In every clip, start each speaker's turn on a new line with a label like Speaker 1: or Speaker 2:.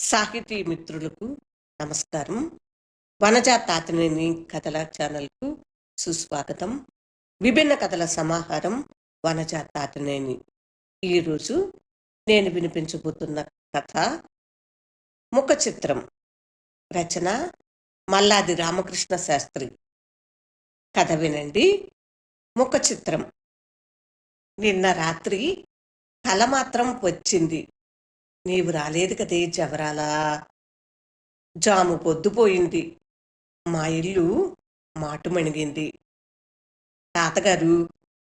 Speaker 1: సాహితీ మిత్రులకు నమస్కారం. వనజా తాతనేని కథల ఛానల్కు సుస్వాగతం. విభిన్న కథల సమాహారం వనజా తాతనేని ఈరోజు నేను వినిపించబోతున్న కథ ముఖ చిత్రం రచన మల్లాది రామకృష్ణ శాస్త్రి. కథ వినండి. ముఖ చిత్రం. నిన్న రాత్రి కల మాత్రం వచ్చింది. నీవు రాలేదు కదే జవరాలా? జాము పొద్దుపోయింది మా ఇల్లు మాటుమణిగింది తాతగారు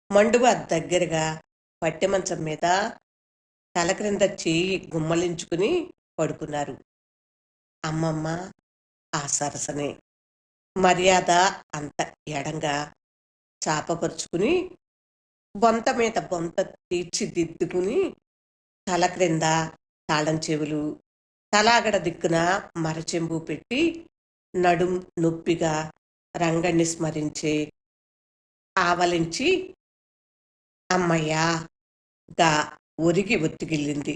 Speaker 1: మండువ దగ్గరగా పట్టె మంచం మీద తల క్రింద చేయి గుమ్మలించుకుని పడుకున్నారు. అమ్మమ్మ ఆ సరసనే మర్యాద అంత ఎడంగా చాపపరుచుకుని బొంత మీద బొంత తీర్చిదిద్దుకుని తల క్రింద తాళం చెవులు తలాగడ దిక్కున మరచెంబు పెట్టి నడుం నొప్పిగా రంగణ్ణి స్మరించే ఆవలించి అమ్మయ్యా గా ఒరిగి ఒత్తిగిల్లింది.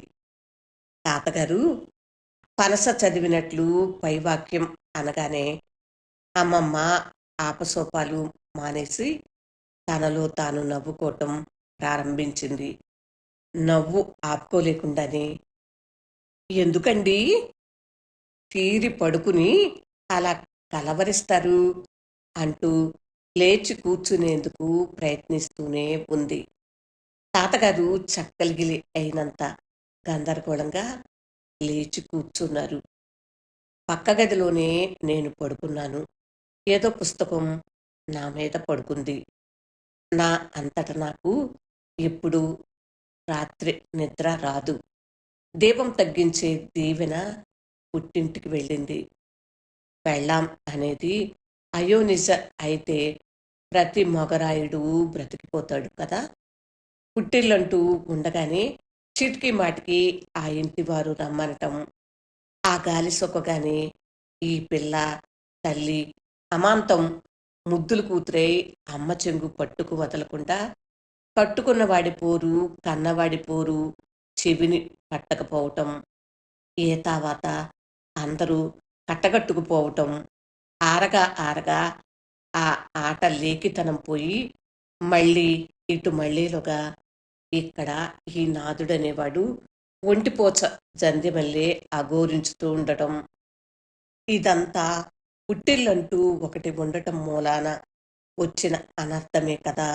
Speaker 1: తాతగారు పనస చదివినట్లు పైవాక్యం అనగానే అమ్మమ్మ ఆపసోపాలు మానేసి తనలో తాను నవ్వుకోవటం ప్రారంభించింది. నవ్వు ఆపుకోలేకుండానే ఎందుకండి? తీరి పడుకుని అలా కలవరిస్తారు అంటూ లేచి కూర్చునేందుకు ప్రయత్నిస్తూనే ఉంది. తాతగారు చక్కలిగిలి అయినంత గందరగోళంగా లేచి కూర్చున్నారు. పక్క గదిలోనే నేను పడుకున్నాను. ఏదో పుస్తకం నా మీద పడుకుంది. నా అంతట నాకు ఎప్పుడు రాత్రి నిద్ర రాదు. దీపం తగ్గించే దీవెన పుట్టింటికి వెళ్ళింది. పెళ్ళాం అనేది అయోనిజ అయితే ప్రతి మొగరాయుడు బ్రతికిపోతాడు కదా. పుట్టిల్లంటూ ఉండగానే చిటికి మాటికి ఆ ఇంటి వారు రమ్మనటం ఆ గాలి సొక్కగానే ఈ పిల్ల తల్లి అమాంతం ముద్దులు కూతురై అమ్మ చెంగు పట్టుకు వదలకుండా కట్టుకున్న వాడి పోరు కన్నవాడి పోరు చెవిని పట్టకపోవటం ఏ తావాత అందరూ కట్టగట్టుకుపోవటం ఆరగా ఆరగా ఆ ఆట లేఖితనం పోయి మళ్ళీ ఇటు మళ్ళీలుగా ఇక్కడ ఈ నాదుడనేవాడు ఒంటిపోచ జంధ్యమల్లే అఘోరించుతూ ఉండటం. ఇదంతా పుట్టిల్లంటూ ఒకటి ఉండటం మూలాన వచ్చిన అనర్థమే కదా.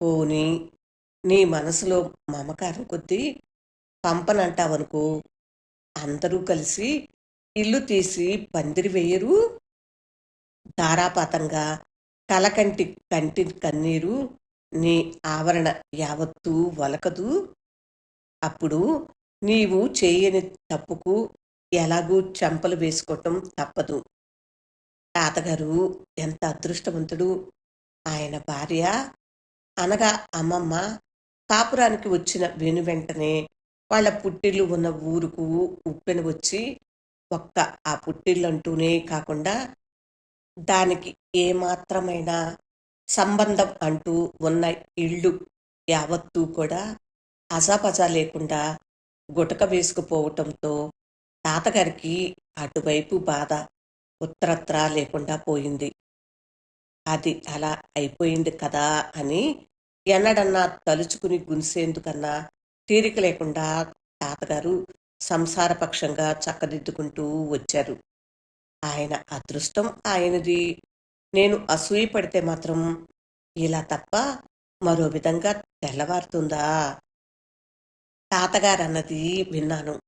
Speaker 1: పోనీ నీ మనసులో మమకారం కొద్దీ పంపనంటావనుకో అందరూ కలిసి ఇల్లు తీసి పందిరి వేయరు. ధారాపాతంగా కలకంటి కంటి కన్నీరు నీ ఆవరణ యావత్తూ వలకదు. అప్పుడు నీవు చేయని తప్పుకు ఎలాగూ చెంపలు వేసుకోవటం తప్పదు. తాతగారు ఎంత అదృష్టవంతుడు. ఆయన భార్య అనగా అమ్మమ్మ కాపురానికి వచ్చిన వెను వెంటనే వాళ్ళ పుట్టిల్లు ఉన్న ఊరుకు ఉప్పెన వచ్చి ఒక్క ఆ పుట్టిళ్ళు అంటూనే కాకుండా దానికి ఏమాత్రమైన సంబంధం అంటూ ఉన్న ఇళ్ళు యావత్తూ కూడా అజాపజా లేకుండా గుటక వేసుకుపోవటంతో తాతగారికి అటువైపు బాధ ఉత్తరత్రా లేకుండా పోయింది. అది అలా అయిపోయింది కదా అని ఎన్నడన్నా తలుచుకుని గునిసేందుకన్నా తీరిక లేకుండా తాతగారు సంసారపక్షంగా చక్కదిద్దుకుంటూ వచ్చారు. ఆయన అదృష్టం ఆయనది. నేను అసూయ పడితే మాత్రం ఇలా తప్ప మరో విధంగా తెల్లవారుతుందా? తాతగారన్నది విన్నాను.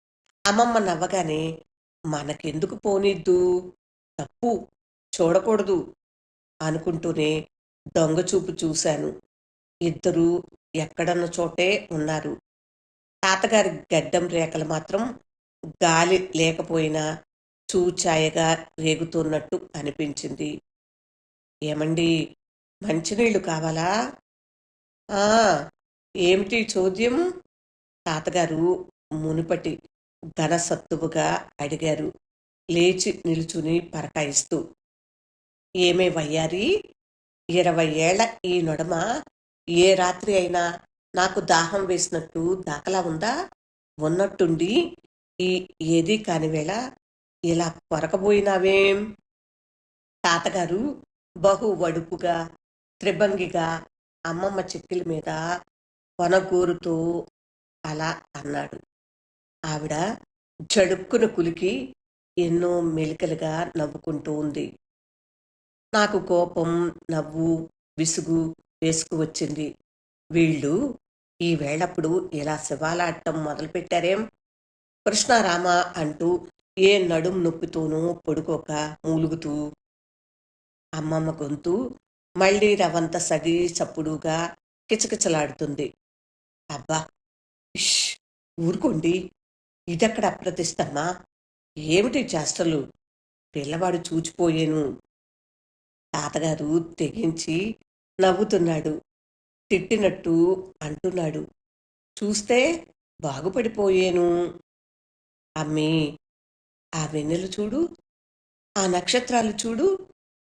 Speaker 1: అమ్మమ్మ నవ్వగానే మనకెందుకు పోనిద్దు? తప్పు చూడకూడదు అనుకుంటూనే దొంగ చూపు చూశాను. ఇద్దరూ ఎక్కడన్న చోటే ఉన్నారు. తాతగారి గడ్డం రేఖలు మాత్రం గాలి లేకపోయినా చూచాయగా రేగుతున్నట్టు అనిపించింది. ఏమండి మంచినీళ్ళు కావాలా? ఆ ఏమిటి చోద్యం తాతగారు మునుపటి ఘనసత్తువుగా అడిగారు. లేచి నిలుచుని పరకాయిస్తూ ఏమే వయ్యారి? ఇరవై ఏళ్ళ ఈ నొడమ ఏ రాత్రి అయినా నాకు దాహం వేసినట్టు దాఖలా ఉందా? ఉన్నట్టుండి ఈ ఏదీ కానివేళ ఇలా కొరకబోయినావేం? తాతగారు బహు వడుపుగా త్రిభంగిగా అమ్మమ్మ చెక్కిల మీద కొనగోరుతో అలా అన్నాడు. ఆవిడ జడుక్కున కులికి ఎన్నో మెలికలుగా నవ్వుకుంటూ ఉంది. నాకు కోపం నవ్వు విసుగు వేసుకువచ్చింది. వీళ్ళు ఈ వేళప్పుడు ఇలా శివాలాడటం మొదలుపెట్టారేం? కృష్ణారామ అంటూ ఏ నడుం నొప్పితోనూ పొడుకోక మూలుగుతూ అమ్మమ్మ గొంతు మళ్ళీ రవంత సగి చప్పుడుగా కిచకిచలాడుతుంది. అబ్బా! ఇష్! ఊరుకోండి. ఇదక్కడ అప్రతిష్టమ్మా? ఏమిటి చేష్టలు పిల్లవాడు చూచిపోయేను. తాతగారు తెగించి నవ్వుతున్నాడు. తిట్టినట్టు అంటున్నాడు. చూస్తే బాగుపడిపోయేను. అమ్మీ ఆ వెన్నెలు చూడు ఆ నక్షత్రాలు చూడు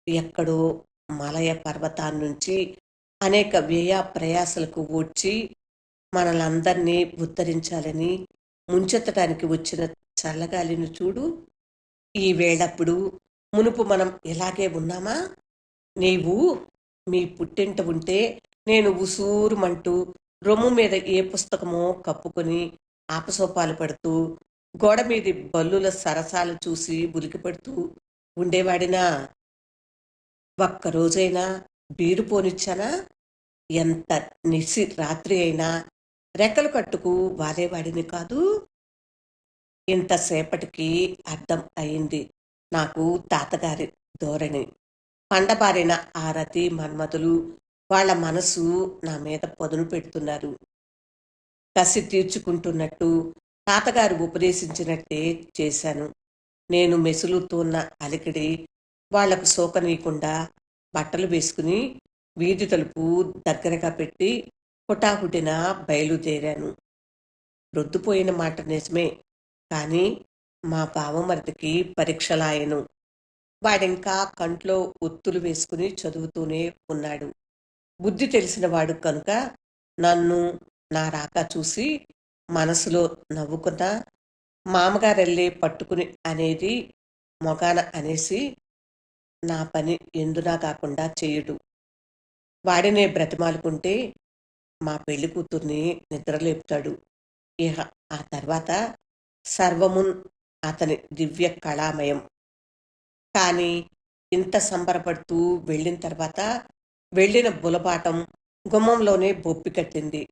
Speaker 1: ఎక్కడో మలయ పర్వతాన్నించి అనేక వ్యయ ప్రయాసలకు ఓడ్చి మనలందరినీ ఉద్ధరించాలని ముంచెత్తడానికి వచ్చిన చల్లగాలిని చూడు. ఈ వేళప్పుడు మునుపు మనం ఇలాగే ఉన్నామా? నీవు మీ పుట్టింట ఉంటే నేను ఉసూరుమంటూ రొమ్ము మీద ఏ పుస్తకమో కప్పుకొని ఆపసోపాలు పడుతూ గోడ మీది బల్లుల సరసాలు చూసి ఉలికి ఉండేవాడినా? ఒక్కరోజైనా బీరు పోనిచ్చానా? ఎంత నిసి రాత్రి అయినా రెక్కలు కట్టుకు వాలేవాడిని కాదు? ఇంతసేపటికి అర్థం అయింది. నాకు తాతగారి ధోరణి. పండబారిన ఆరతి మన్మథులు మన్మతులు వాళ్ళ మనసు నా మీద పదును పెడుతున్నారు. కసి తీర్చుకుంటున్నట్టు తాతగారు ఉపదేశించినట్టే చేశాను. నేను మెసులుతున్న అలికిడి వాళ్ళకు సోకనీయకుండా బట్టలు వేసుకుని వీధి తలుపు దగ్గరగా పెట్టి హుటాహుటిన బయలుదేరాను. రొద్దుపోయిన మాట నిజమే కానీ మా బావమరిదికి పరీక్షలాయను. వాడింకా కంట్లో ఒత్తులు వేసుకుని చదువుతూనే ఉన్నాడు. బుద్ధి తెలిసిన వాడు కనుక నన్ను నా రాక చూసి మనసులో నవ్వుకున్న మామగారెళ్ళే పట్టుకుని అనేది మొగాన అనేసి నా పని ఎందునా కాకుండా చేయడు. వాడినే బ్రతిమాలుకుంటే మా పెళ్ళి కూతుర్ని నిద్రలేపుతాడు ఇహ ఆ తర్వాత సర్వమున్ అతని దివ్య కళామయం కానీ ఇంత సంబరపడుతూ వెళ్ళిన తర్వాత వెళ్ళిన బులబాటం గుమ్మంలోనే బొప్పి కట్టింది.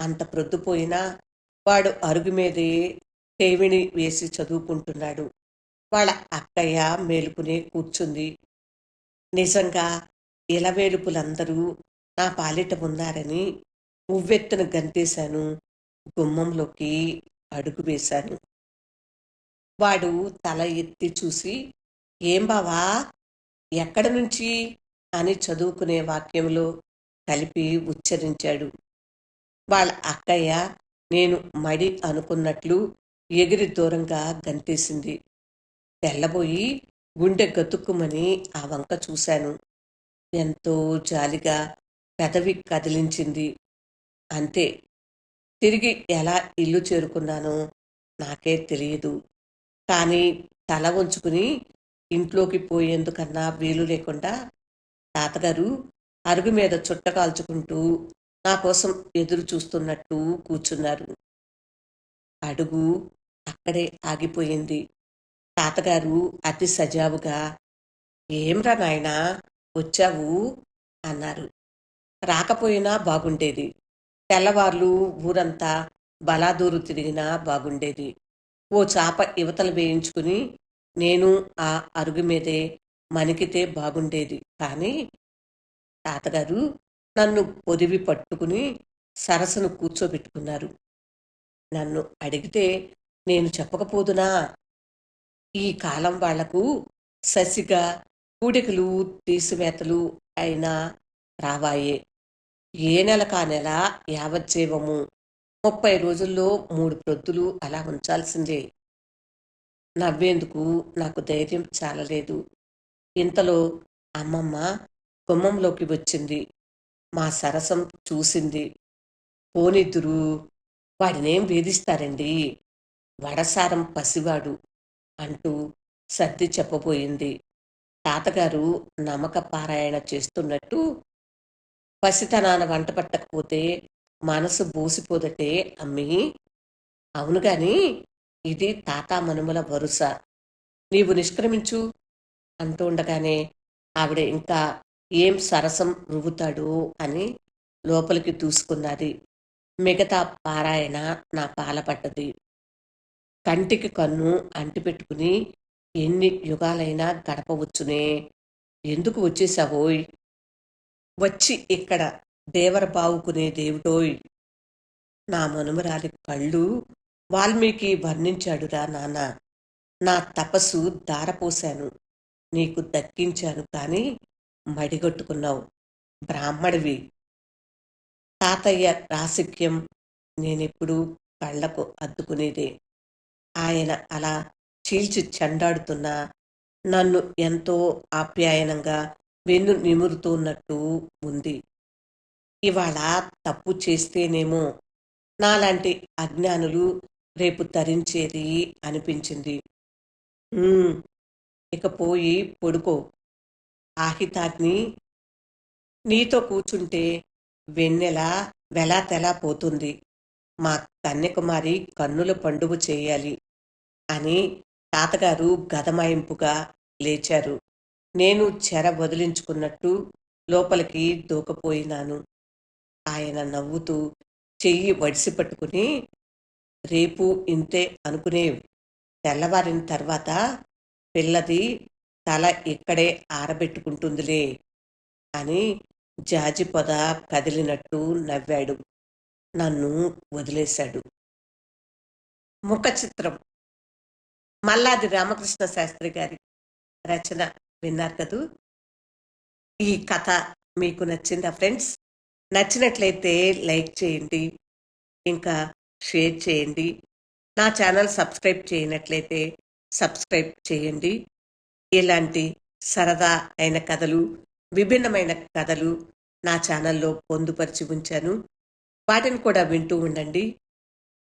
Speaker 1: అంత ప్రొద్దుపోయినా వాడు అరుగు మీదే తేవిని వేసి చదువుకుంటున్నాడు. వాళ్ళ అక్కయ్య మేలుకునే కూర్చుంది. నిజంగా ఇలవేలుపులందరూ నా పాలిట ఉన్నారని ఉవ్వెత్తున గంతేశాను. గుమ్మంలోకి అడుగు వేశాను. వాడు తల ఎత్తి చూసి ఏం బావా? ఎక్కడి నుంచి? అని చదువుకునే వాక్యంలో కలిపి ఉచ్చరించాడు. వాళ్ళ అక్కయ్య నేను మడి అనుకున్నట్లు ఎగిరి దూరంగా గంతేసింది. తెల్లబోయి గుండె గతుక్కుమని ఆ వంక చూశాను. ఎంతో జాలిగా పెదవి కదిలించింది. అంతే. తిరిగి ఎలా ఇల్లు చేరుకున్నానో నాకే తెలియదు. కానీ తల ఉంచుకుని ఇంట్లోకి పోయేందుకన్నా వీలు లేకుండా తాతగారు అరుగు మీద చుట్ట కాల్చుకుంటూ నా కోసం ఎదురు చూస్తున్నట్టు కూర్చున్నారు. అడుగు అక్కడే ఆగిపోయింది. తాతగారు అతి సజావుగా ఏమ్రా నాయనా వచ్చావు? అన్నారు. రాకపోయినా బాగుండేది. తెల్లవార్లు ఊరంతా బలాదూరు తిరిగినా బాగుండేది. ఓ చాప యువతలు వేయించుకుని నేను ఆ అరుగు మీదే మణికితే బాగుండేది. కానీ తాతగారు నన్ను పొదివి పట్టుకుని సరసను కూర్చోబెట్టుకున్నారు. నన్ను అడిగితే నేను చెప్పకపోదునా? ఈ కాలం వాళ్ళకు ససిగా కూడికలు తీసివేతలు అయినా రావాయే. ఏ నెల కా నెల యావజ్జీవము. ముప్పై రోజుల్లో మూడు ప్రొద్దులు అలా ఉంచాల్సిందే. నవ్వేందుకు నాకు ధైర్యం చాలలేదు. ఇంతలో అమ్మమ్మ గుమ్మంలోకి వచ్చింది. మా సరసం చూసింది. పోనిద్దురు వాడినేం వేధిస్తారండి? వడసారం పసివాడు అంటూ సర్ది చెప్పబోయింది. తాతగారు నమ్మక పారాయణ చేస్తున్నట్టు పసితనాన వంట పట్టకపోతే మనసు బోసిపోదటే అమ్మి. అవును గాని ఇది తాత మనుమల వరుస నీవు నిష్క్రమించు అంటూ ఉండగానే ఆవిడ ఇంకా ఏం సరసం రువ్వుతాడు అని లోపలికి దూసుకున్నది. మిగతా పారాయణ నా పాలపడ్డది కంటికి కన్ను అంటిపెట్టుకుని ఎన్ని యుగాలైనా గడపవచ్చునే. ఎందుకు వచ్చేసావోయ్ వచ్చి ఇక్కడ దేవర బావుకునే దేవుడోయ్. నా మనుమరాలి కళ్ళు వాల్మీకి వర్ణించాడురా నాన్న. నా తపస్సు దారపోశాను నీకు దక్కించాను కానీ మడిగొట్టుకున్నావు. బ్రాహ్మడివి. తాతయ్య రాసిక్యం నేనెప్పుడూ కళ్ళకు అద్దుకునేదే. ఆయన అలా చీల్చి చెండాడుతున్నా నన్ను ఎంతో ఆప్యాయనంగా వెన్ను నిమురుతున్నట్టు ఉంది. ఇవాళ తప్పు చేస్తేనేమో నాలాంటి అజ్ఞానులు రేపు తరించేది అనిపించింది. ఇక పోయి పడుకో. ఆహితాగ్ని నీతో కూర్చుంటే వెన్నెల వెలా తెలా పోతుంది. మా కన్యకుమారి కన్నుల పండుగ చేయాలి అని తాతగారు గదమాయింపుగా లేచారు. నేను చెర వదిలించుకున్నట్టు లోపలికి దూకపోయినాను. ఆయన నవ్వుతూ చెయ్యి వడిసి పట్టుకుని రేపు ఇంతే అనుకునేవి తెల్లవారిన తర్వాత పిల్లది తల ఇక్కడే ఆరబెట్టుకుంటుందిలే అని జాజి పొద కదిలినట్టు నవ్వాడు. నన్ను వదిలేశాడు. ముఖ చిత్రం. మల్లాది రామకృష్ణ శాస్త్రి గారి రచన విన్నారు కదూ? ఈ కథ మీకు నచ్చిందా ఫ్రెండ్స్? నచ్చినట్లయితే లైక్ చేయండి. ఇంకా షేర్ చేయండి. నా ఛానల్ సబ్స్క్రైబ్ చేయనట్లయితే సబ్స్క్రైబ్ చేయండి. ఇలాంటి సరదా అయిన కథలు విభిన్నమైన కథలు నా ఛానల్లో పొందుపరిచి ఉంచాను. వాటిని కూడా వింటూ ఉండండి.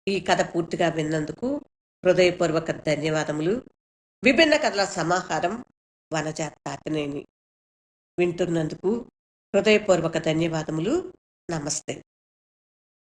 Speaker 1: ఈ కథ పూర్తిగా విన్నందుకు హృదయపూర్వక ధన్యవాదములు. విభిన్న కథల సమాహారం వనజ వింటున్నందుకు హృదయపూర్వక ధన్యవాదములు. నమస్తే.